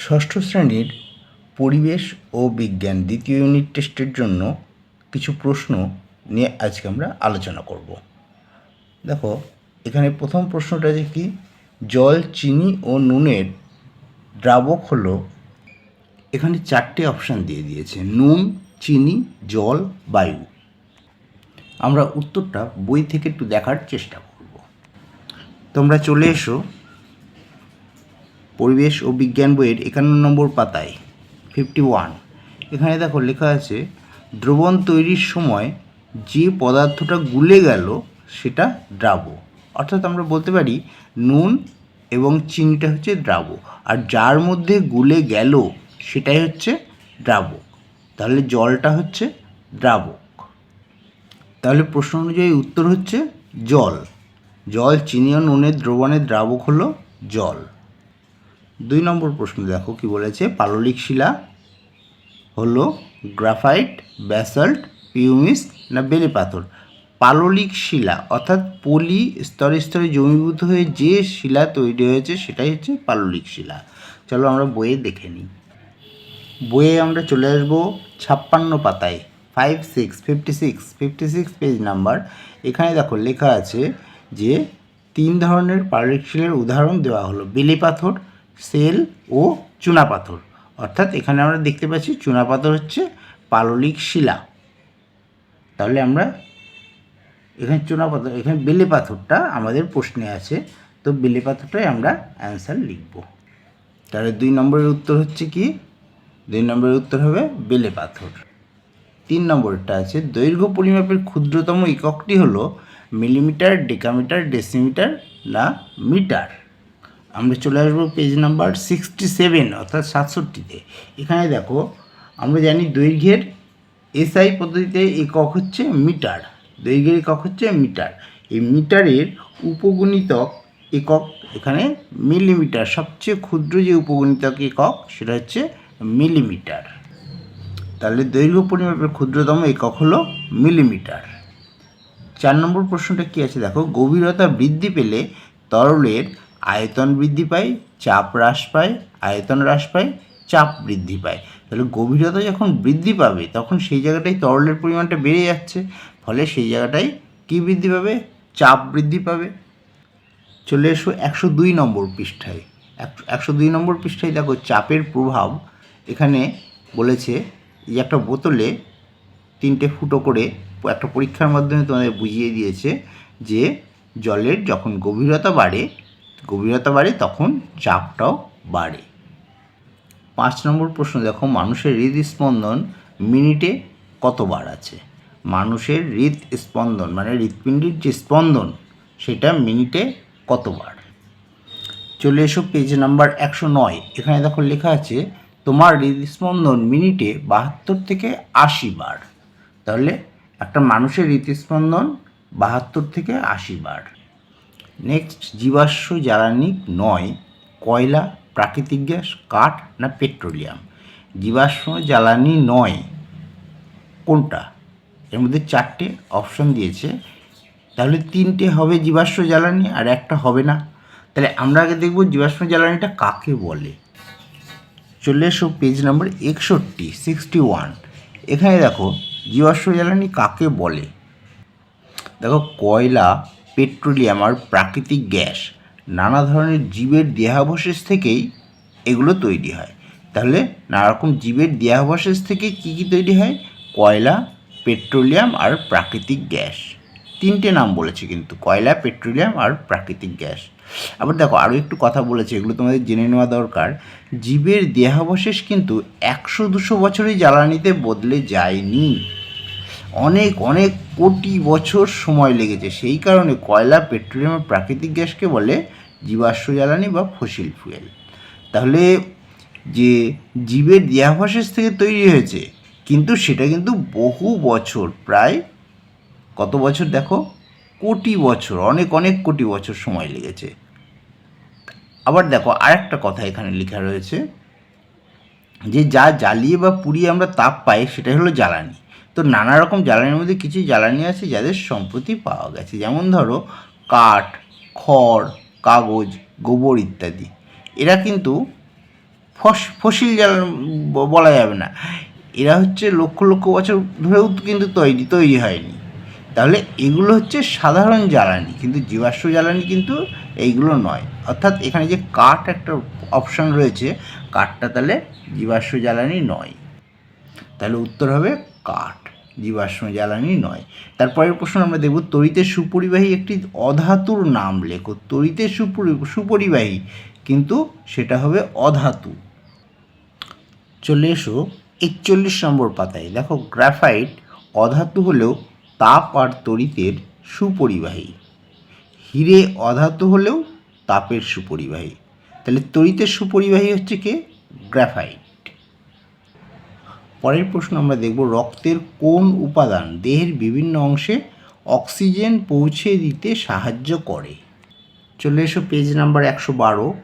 ষষ্ঠ শ্রেণির পরিবেশ ও বিজ্ঞান দ্বিতীয় ইউনিট টেস্টের জন্য কিছু প্রশ্ন নিয়ে আজকে আমরা আলোচনা করব। দেখো, এখানে প্রথম প্রশ্নটা যে কি? জল, চিনি ও নুনের দ্রাবক হলো এখানে চারটে অপশান দিয়ে দিয়েছে, নুন, চিনি, জল, বায়ু। আমরা উত্তরটা বই থেকে একটু দেখার চেষ্টা করব। তোমরা চলে এসো। পরিবেশ ও বিজ্ঞান বইয়ের একান্ন নম্বর পাতায় ফিফটি ওয়ান এখানে দেখো লেখা আছে, দ্রবণ তৈরির সময় যে পদার্থটা গুলে গেল, সেটা দ্রাব্য অর্থাৎ আমরা বলতে পারি, নুন এবং চিনিটা হচ্ছে দ্রাব্য আর যার মধ্যে গুলে গেল, সেটাই হচ্ছে দ্রাবক তাহলে জলটা হচ্ছে দ্রাবক তাহলে প্রশ্ন অনুযায়ী উত্তর হচ্ছে জল। জল, চিনি ও নুনের দ্রবণের দ্রাবক হলো জল। দুই নম্বর প্রশ্ন দেখো কি বলেছে, পাললিক শিলা হলো গ্রাফাইট, ব্যাসল্ট, পিউমিস না বেলে পাথর? পাললিক শিলা অর্থাৎ পলি স্তরে স্তরে জমীভূত হয়ে যে শিলা তৈরি হয়েছে সেটাই হচ্ছে পাললিক শিলা। চলো আমরা বইয়ে দেখে নিই। বইয়ে আমরা চলে আসব ছাপ্পান্ন পাতায় five six fifty six fifty six page number এখানে দেখো লেখা আছে যে তিন ধরনের পাললিক শিলার উদাহরণ দেওয়া হলো। বেলে পাথর সেল ও চুনাপাথর অর্থাৎ এখানে আমরা দেখতে পাচ্ছি চুনাপাথর হচ্ছে পাললিক শিলা। তাহলে আমরা এখানে চুনাপাথর এখানে বেলে পাথরটা আমাদের প্রশ্নে আছে। তো বেলে পাথরটাই আমরা অ্যান্সার লিখব। তাহলে দুই নম্বরের উত্তর হচ্ছে কি? দুই নম্বরের উত্তর হবে বেলে পাথর। তিন নম্বরটা আছে, দৈর্ঘ্য পরিমাপের ক্ষুদ্রতম এককটি হলো মিলিমিটার, ডেকামিটার, ডেসিমিটার না মিটার। আমরা চলে আসব পেজ নাম্বার সিক্সটি সেভেন অর্থাৎ সাতষট্টিতে। এখানে দেখো, আমরা জানি দৈর্ঘ্যের এসআই পদ্ধতিতে একক হচ্ছে মিটার। দৈর্ঘ্যের একক হচ্ছে মিটার। এই মিটারের উপগণিতক একক এখানে মিলিমিটার। সবচেয়ে ক্ষুদ্র যে উপগণিতক একক, সেটা হচ্ছে মিলিমিটার। তাহলে দৈর্ঘ্য পরিমাপের ক্ষুদ্রতম একক হলো মিলিমিটার। চার নম্বর প্রশ্নটা কী আছে? দেখো, গভীরতা বৃদ্ধি পেলে তরলের আয়তন বৃদ্ধি পায়, চাপ হ্রাস পায়, আয়তন হ্রাস পায়, চাপ বৃদ্ধি পায়। তাহলে গভীরতা যখন বৃদ্ধি পাবে, তখন সেই জায়গাটায় তরলের পরিমাণটা বেড়ে যাচ্ছে। ফলে সেই জায়গাটায় কী বৃদ্ধি পাবে? চাপ বৃদ্ধি পাবে। চলে এসো একশো দুই নম্বর পৃষ্ঠায়। একশো দুই নম্বর পৃষ্ঠায় দেখো চাপের প্রভাব। এখানে বলেছে যে একটা বোতলে তিনটে ফুটো করে একটা পরীক্ষার মাধ্যমে তোমাদের বুঝিয়ে দিয়েছে যে জলের যখন গভীরতা বাড়ে গভীরতা বাড়ে, তখন চাপটাও বাড়ে। পাঁচ নম্বর প্রশ্ন, দেখো, মানুষের হৃদস্পন্দন মিনিটে কতবার আছে? মানুষের হৃদস্পন্দন মানে হৃৎপিণ্ডির যে স্পন্দন, সেটা মিনিটে কতবার? চলে এসো পেজ নাম্বার একশো নয়। এখানে দেখো লেখা আছে, তোমার হৃদস্পন্দন মিনিটে বাহাত্তর থেকে আশি বার। তাহলে একটা মানুষের হৃদস্পন্দন বাহাত্তর থেকে আশি বার। নেক্সট জীবাশ্ম জ্বালানি নয়, কয়লা, প্রাকৃতিক গ্যাস, কাঠ না পেট্রোলিয়াম? জীবাশ্ম জ্বালানি নয়, কোনটা? এর মধ্যে চারটে অপশন দিয়েছে। তাহলে তিনটে হবে জীবাশ্ম জ্বালানি আর একটা হবে না। তাহলে আমরা আগে দেখব জীবাশ্ম জ্বালানিটা কাকে বলে। চলে এসো পেজ নাম্বার একষট্টি সিক্সটি ওয়ান এখানে দেখো, জীবাশ্ম জ্বালানি কাকে বলে? দেখো, কয়লা পেট্রোলিয়াম আর প্রাকৃতিক গ্যাস নানা ধরনের জীবের দেহাবশেষ থেকেই এগুলো তৈরি হয়। তাহলে নানা রকম জীবের দেহাবশেষ থেকে কী কী তৈরি হয়? কয়লা, পেট্রোলিয়াম আর প্রাকৃতিক গ্যাস। তিনটে নাম বলেছে কিন্তু, কয়লা, পেট্রোলিয়াম আর প্রাকৃতিক গ্যাস। আবার দেখো, আরও একটু কথা বলেছে, এগুলো তোমাদের জেনে নেওয়া দরকার। জীবের দেহাবশেষ কিন্তু একশো দুশো বছরই জ্বালানিতে বদলে যায়নি। অনেক অনেক কোটি বছর সময় লেগেছে। সেই কারণে কয়লা, পেট্রোলিয়াম আর প্রাকৃতিক গ্যাসকে বলে জীবাশ্ম জ্বালানি বা ফসিল ফুয়েল। তাহলে যে জীবের দেহাবশেষ থেকে তৈরি হয়েছে, কিন্তু সেটা কিন্তু বহু বছর, প্রায় কত বছর দেখো? কোটি বছর, অনেক অনেক কোটি বছর সময় লেগেছে। আবার দেখো, আরেকটা কথা এখানে লেখা রয়েছে যে যা জ্বালিয়ে বা পুড়িয়ে আমরা তাপ পাই, সেটাই হলো জ্বালানি। তো নানা রকম জ্বালানির মধ্যে কিছু জ্বালানি আছে যাদের সম্প্রতি পাওয়া গেছে। যেমন ধরো, কাঠ, খড়, কাগজ, গোবর ইত্যাদি। এরা কিন্তু ফস, ফসিল জ্বালানি বলা যাবে না। এরা হচ্ছে লক্ষ লক্ষ বছর ধরেও কিন্তু তৈরি তৈরি হয়নি। তাহলে এগুলো হচ্ছে সাধারণ জ্বালানি, কিন্তু জীবাশ্ম জ্বালানি কিন্তু এইগুলো নয়। অর্থাৎ এখানে যে কাঠ একটা অপশন রয়েছে, কাঠটা তাহলে জীবাশ্ম জ্বালানি নয়। তাহলে উত্তর হবে কাঠ। জীবাশ্ম জ্বালানি নয়। তারপরের প্রশ্ন আমরা দেখব, তড়িতের সুপরিবাহী একটি অধাতুর নাম লেখো। তড়িতের সুপরি, সুপরিবাহী কিন্তু সেটা হবে অধাতু। চলে এসো একচল্লিশ নম্বর পাতায়। দেখো, গ্রাফাইট অধাতু হলেও তাপ আর তড়িতের সুপরিবাহী। হিরে অধাতু হলেও তাপের সুপরিবাহী। তাহলে তড়িতের সুপরিবাহী হচ্ছে কে? গ্রাফাইট। পরের প্রশ্ন আমরা দেখব রক্তের কোন উপাদান দেহের বিভিন্ন অংশে অক্সিজেন পৌঁছে দিতে সাহায্য করে? চলে এসো পেজ নাম্বার একশো বারো।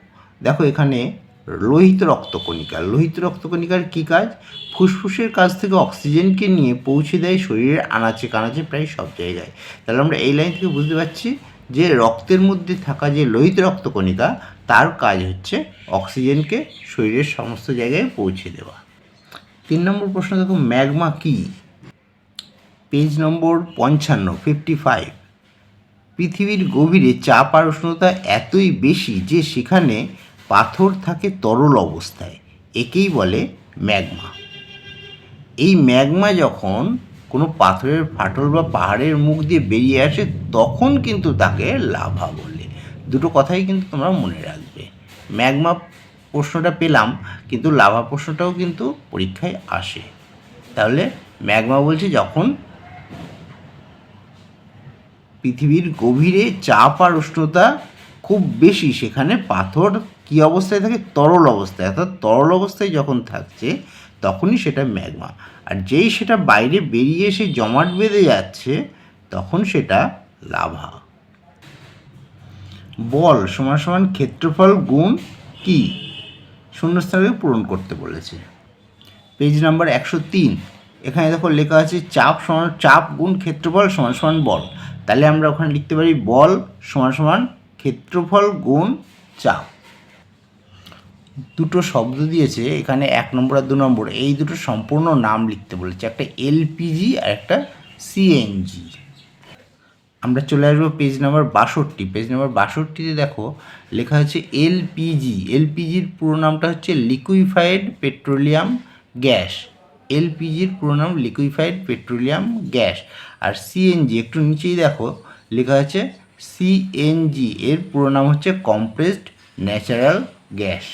দেখো এখানে লোহিত রক্তকণিকা। লোহিত রক্তকণিকার কী কাজ? ফুসফুসের কাছ থেকে অক্সিজেনকে নিয়ে পৌঁছে দেয় শরীরের আনাচে কানাচে প্রায় সব জায়গায়। তাহলে আমরা এই লাইন থেকে বুঝতে পারছি যে রক্তের মধ্যে থাকা যে লোহিত রক্তকণিকা, তার কাজ হচ্ছে অক্সিজেনকে শরীরের সমস্ত জায়গায় পৌঁছে দেওয়া। তিন নম্বর প্রশ্ন দেখো, ম্যাগমা কি? পেজ নম্বর পঞ্চান্ন ফিফটি ফাইভ পৃথিবীর গভীরে চাপ আর উষ্ণতা এতই বেশি যে সেখানে পাথর থাকে তরল অবস্থায়। একেই বলে ম্যাগমা। এই ম্যাগমা যখন কোনো পাথরের ফাটল বা পাহাড়ের মুখ দিয়ে বেরিয়ে আসে, তখন কিন্তু তাকে লাভা বলে। দুটো কথাই কিন্তু তোমরা মনে রাখবে। ম্যাগমা প্রশ্নটা পেলাম, কিন্তু লাভা প্রশ্নটাও কিন্তু পরীক্ষায় আসে। তাহলে ম্যাগমা বলছে যখন পৃথিবীর গভীরে চাপ আর উষ্ণতা খুব বেশি, সেখানে পাথর কী অবস্থায় থাকে? তরল অবস্থায়। অর্থাৎ তরল অবস্থায় যখন থাকছে, তখনই সেটা ম্যাগমা। আর যেই সেটা বাইরে বেরিয়ে এসে জমাট বেঁধে যাচ্ছে, তখন সেটা লাভা। বল সমান সমান ক্ষেত্রফল গুণ কি? শূন্যস্থানকে পূরণ করতে বলেছে। পেজ নাম্বার একশো তিন, এখানে দেখো লেখা আছে চাপ সমান চাপ গুণ ক্ষেত্রফল সমান সমান বল। তাহলে আমরা ওখানে লিখতে পারি বল সমান সমান ক্ষেত্রফল গুণ চাপ। দুটো শব্দ দিয়েছে, এখানে এক নম্বর আর দু নম্বর। এই দুটো সম্পূর্ণ নাম লিখতে বলেছে, একটা এলপিজি আর একটা সিএনজি আমরা চলে আসব পেজ নাম্বার বাষট্টি। পেজ নাম্বার বাষট্টিতে দেখো, লেখা আছে এলপিজি এলপিজির পুরো নামটা হচ্ছে লিকুইফাইড পেট্রোলিয়াম গ্যাস এলপিজির পুরো নাম লিকুইফাইড পেট্রোলিয়াম গ্যাস আর সিএনজি একটু নিচেই দেখো, লেখা আছে সিএনজি এর পুরো নাম হচ্ছে কম্প্রেসড ন্যাচারাল গ্যাস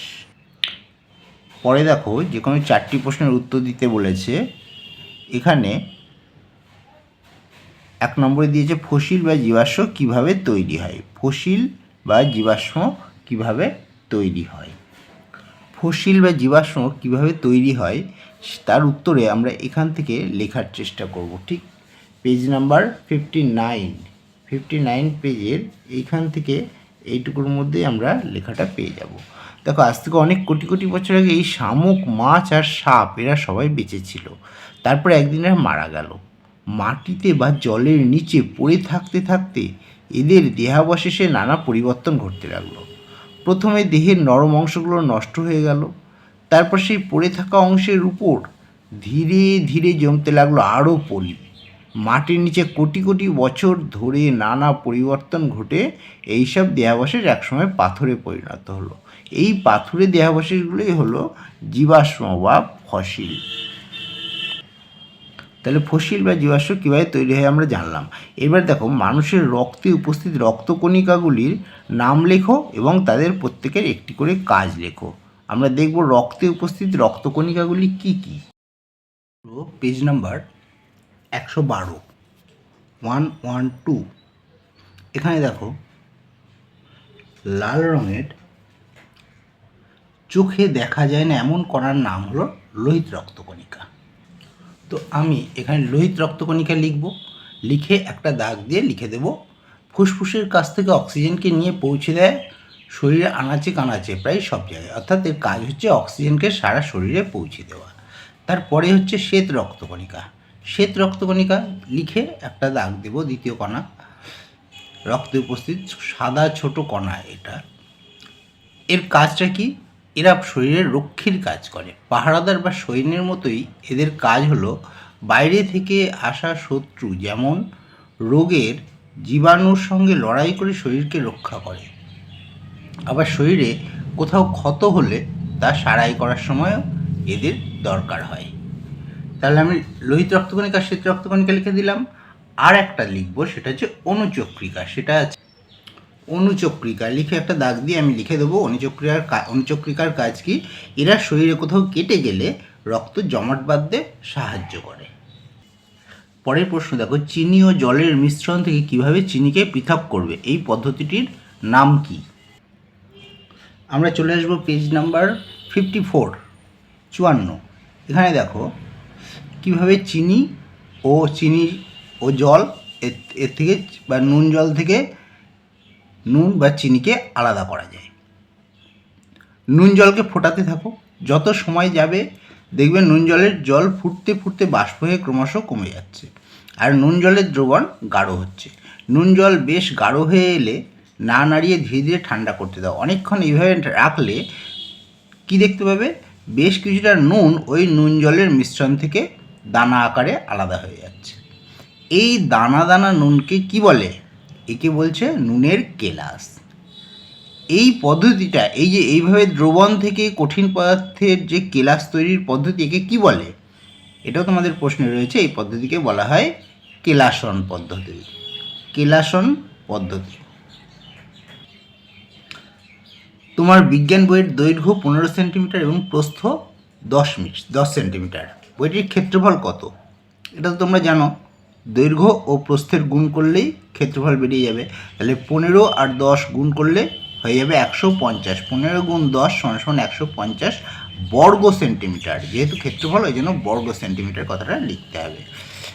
পরে দেখো যে কোনো চারটি প্রশ্নের উত্তর দিতে বলেছে। এখানে এক নম্বরে দিয়েছে ফসিল বা জীবাশ্ম কীভাবে তৈরি হয়? ফসিল বা জীবাশ্ম কীভাবে তৈরি হয়? ফসিল বা জীবাশ্ম কীভাবে তৈরি হয়? তার উত্তরে আমরা এখান থেকে লেখার চেষ্টা করব, ঠিক? Page number fifty nine fifty nine পেজের এইখান থেকে এইটুকুর মধ্যে আমরা লেখাটা পেয়ে যাব। দেখো, আজ থেকে অনেক কোটি কোটি বছর আগে এই শামুক, মাছ আর সাপ এরা সবাই বেঁচে ছিল। তারপরে একদিন এরা মারা গেল। মাটিতে বা জলের নিচে পড়ে থাকতে থাকতে এদের দেহাবশেষে নানা পরিবর্তন ঘটতে লাগল। প্রথমে দেহের নরম অংশগুলো নষ্ট হয়ে গেল। তারপর সেই পড়ে থাকা অংশের উপর ধীরে ধীরে জমতে লাগল আরও পলি। মাটির নিচে কোটি কোটি বছর ধরে নানা পরিবর্তন ঘটে এইসব দেহাবশেষ একসময় পাথরে পরিণত হলো। এই পাথুরে দেহাবশেষগুলোই হলো জীবাশ্ম বা ফসিল। তাহলে ফসিল বা জীবাশ্ম কীভাবে তৈরি হয় আমরা জানলাম। এবার দেখো, মানুষের রক্তে উপস্থিত রক্তকণিকাগুলির নাম লেখো এবং তাদের প্রত্যেকের একটি করে কাজ লেখো। আমরা দেখব রক্তে উপস্থিত রক্তকণিকাগুলি কি কি। পেজ নাম্বার একশো বারো, ওয়ান ওয়ান, টু। এখানে দেখো, লাল রঙের চোখে দেখা যায় না এমন কণার নাম হলো লোহিত রক্তকণিকা। তো আমি এখানে লোহিত রক্তকণিকা লিখব, লিখে একটা দাগ দিয়ে লিখে দেব। ফুসফুসের কাছ থেকে অক্সিজেনকে নিয়ে পৌঁছে দেয় শরীরে আনাচে কানাচে প্রায় সব জায়গায়। অর্থাৎ এর কাজ হচ্ছে অক্সিজেনকে সারা শরীরে পৌঁছে দেওয়া। তারপরে হচ্ছে শ্বেত রক্তকণিকা। শ্বেত রক্তকণিকা লিখে একটা দাগ দেব দ্বিতীয় কণা। রক্তে উপস্থিত সাদা ছোট কণা এটা। এর কাজটা কি? এরা শরীরের রক্ষীর কাজ করে। পাহারাদার বা সৈন্যের মতোই এদের কাজ হলো বাইরে থেকে আসা শত্রু যেমন রোগের জীবাণুর সঙ্গে লড়াই করে শরীরকে রক্ষা করে। আবার শরীরে কোথাও ক্ষত হলে তা সারাই করার সময়ও এদের দরকার হয়। তাহলে আমি লোহিত রক্তকণিকা, শ্বেত রক্তকণিকা লিখে দিলাম। আর একটা লিখব, সেটা হচ্ছে অনুচক্রিকা। সেটা আছে অনুচক্রিকা, লিখে একটা দাগ দিয়ে আমি লিখে দেবো অনুচক্রিয়ার অনুচক্রিকার কাজ কি? এরা শরীরে কোথাও কেটে গেলে রক্ত জমাট বাঁধতে সাহায্য করে। পরের প্রশ্ন দেখো, চিনি ও জলের মিশ্রণ থেকে কীভাবে চিনিকে পৃথক করবে? এই পদ্ধতিটির নাম কি? আমরা চলে আসব পেজ নাম্বার ফিফটি ফোর চুয়ান্ন। এখানে দেখো, কীভাবে চিনি ও চিনি ও জল এর থেকে বা নুন জল থেকে নুন বা চিনিকে আলাদা করা যায়। নুন জলকে ফোটাতে থাকো। যত সময় যাবে, দেখবে নুন জলের জল ফুটতে ফুটতে বাষ্প হয়ে ক্রমশ কমে যাচ্ছে আর নুন জলের দ্রবণ গাঢ় হচ্ছে। নুন জল বেশ গাঢ় হয়ে এলে না নাড়িয়ে ধীরে ধীরে ঠান্ডা করতে দাও। অনেকক্ষণ এইভাবে রাখলে কি দেখতে পাবে? বেশ কিছুটা নুন ওই নুন জলের মিশ্রণ থেকে দানা আকারে আলাদা হয়ে যাচ্ছে। এই দানা দানা নুনকে কি বলে? একে বলছে নুনের কেলাস। এই পদ্ধতিটা, এই যে এইভাবে দ্রবণ থেকে কঠিন পদার্থের যে কেলাস তৈরির পদ্ধতি, একে কী বলে? এটাও তোমাদের প্রশ্নে রয়েছে, এই পদ্ধতিকে বলা হয় কেলাসন পদ্ধতি। কেলাসন পদ্ধতি। তোমার বিজ্ঞান বইয়ের দৈর্ঘ্য পনেরো সেন্টিমিটার এবং প্রস্থ দশ মিট দশ সেন্টিমিটার। বইটির ক্ষেত্রফল কত? এটা তো তোমরা জানো। দৈর্ঘ্য ও প্রস্থের গুণ করলেই ক্ষেত্রফল বেরিয়ে যাবে। তাহলে পনেরো আর দশ গুণ করলে হয়ে যাবে একশো পঞ্চাশ। পনেরো গুণ দশ সমান সমান একশো পঞ্চাশ বর্গ সেন্টিমিটার। যেহেতু ক্ষেত্রফল, ওই জন্য বর্গ সেন্টিমিটার কথাটা লিখতে হবে।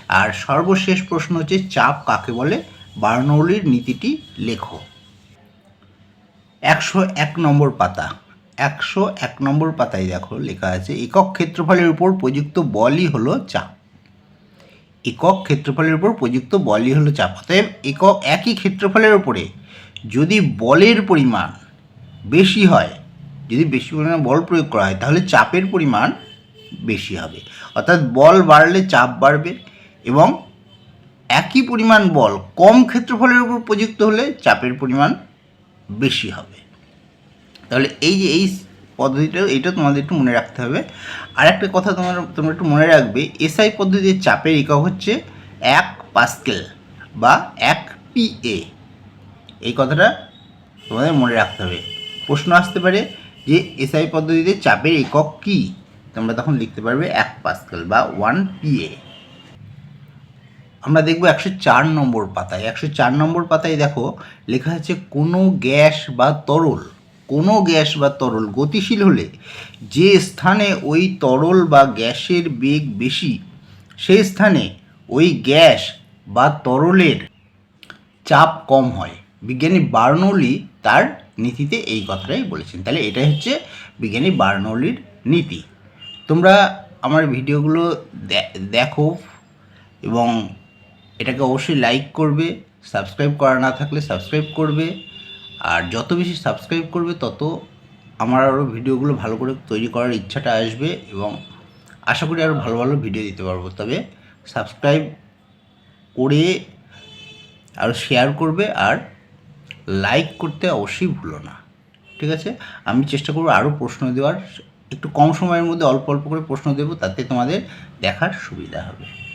আর সর্বশেষ প্রশ্ন হচ্ছে, চাপ কাকে বলে? বার্নৌলির নীতিটি লেখো। একশো এক নম্বর পাতা। একশো এক নম্বর পাতায় দেখো লেখা আছে, একক ক্ষেত্রফলের উপর প্রযুক্ত বলই হলো চাপ। একক ক্ষেত্রফলের উপর প্রযুক্ত বলই হলো চাপ। অতএব একক একই ক্ষেত্রফলের উপরে যদি বলের পরিমাণ বেশি হয়, যদি বেশি পরিমাণে বল প্রয়োগ করা হয়, তাহলে চাপের পরিমাণ বেশি হবে। অর্থাৎ বল বাড়লে চাপ বাড়বে এবং একই পরিমাণ বল কম ক্ষেত্রফলের উপর প্রযুক্ত হলে চাপের পরিমাণ বেশি হবে। তাহলে এই যে এই পদ্ধতিটা, এটা তোমাদের একটু মনে রাখতে হবে। আর একটা কথা তোমার, তোমরা একটু মনে রাখবে এসআই পদ্ধতির চাপের একক হচ্ছে এক পাস্কেল বা এক পিএ এই কথাটা তোমাদের মনে রাখতে হবে। প্রশ্ন আসতে পারে যে এসআই পদ্ধতিতে চাপের একক কী? তোমরা তখন লিখতে পারবে এক পাস্কেল বা ওয়ান পিএ আমরা দেখব একশো চার নম্বর পাতায়। একশো চার নম্বর পাতায় দেখো, লেখা আছে কোনো গ্যাস বা তরল কোনো গ্যাস বা তরল গতিশীল হলে যে স্থানে ওই তরল বা গ্যাসের বেগ বেশি, সেই স্থানে ওই গ্যাস বা তরলের চাপ কম হয়। বিজ্ঞানী বার্নৌলি তার নীতিতে এই কথাটাই বলেছেন। তাহলে এটাই হচ্ছে বিজ্ঞানী বার্নৌলির নীতি। তোমরা আমার ভিডিওগুলো দেখো এবং এটাকে অবশ্যই লাইক করবে সাবস্ক্রাইব করা না থাকলে সাবস্ক্রাইব করবে। আর যত বেশি সাবস্ক্রাইব করবে, তত আমার আরও ভিডিওগুলো ভালো করে তৈরি করার ইচ্ছাটা আসবে এবং আশা করি আরও ভালো ভালো ভিডিও দিতে পারব। তবে সাবস্ক্রাইব করে আর শেয়ার করবে আর লাইক করতে অবশ্যই ভুলো না। ঠিক আছে? আমি চেষ্টা করব আরও প্রশ্ন দেওয়ার। একটু কম সময়ের মধ্যে অল্প অল্প করে প্রশ্ন দেবো, তাতে তোমাদের দেখার সুবিধা হবে।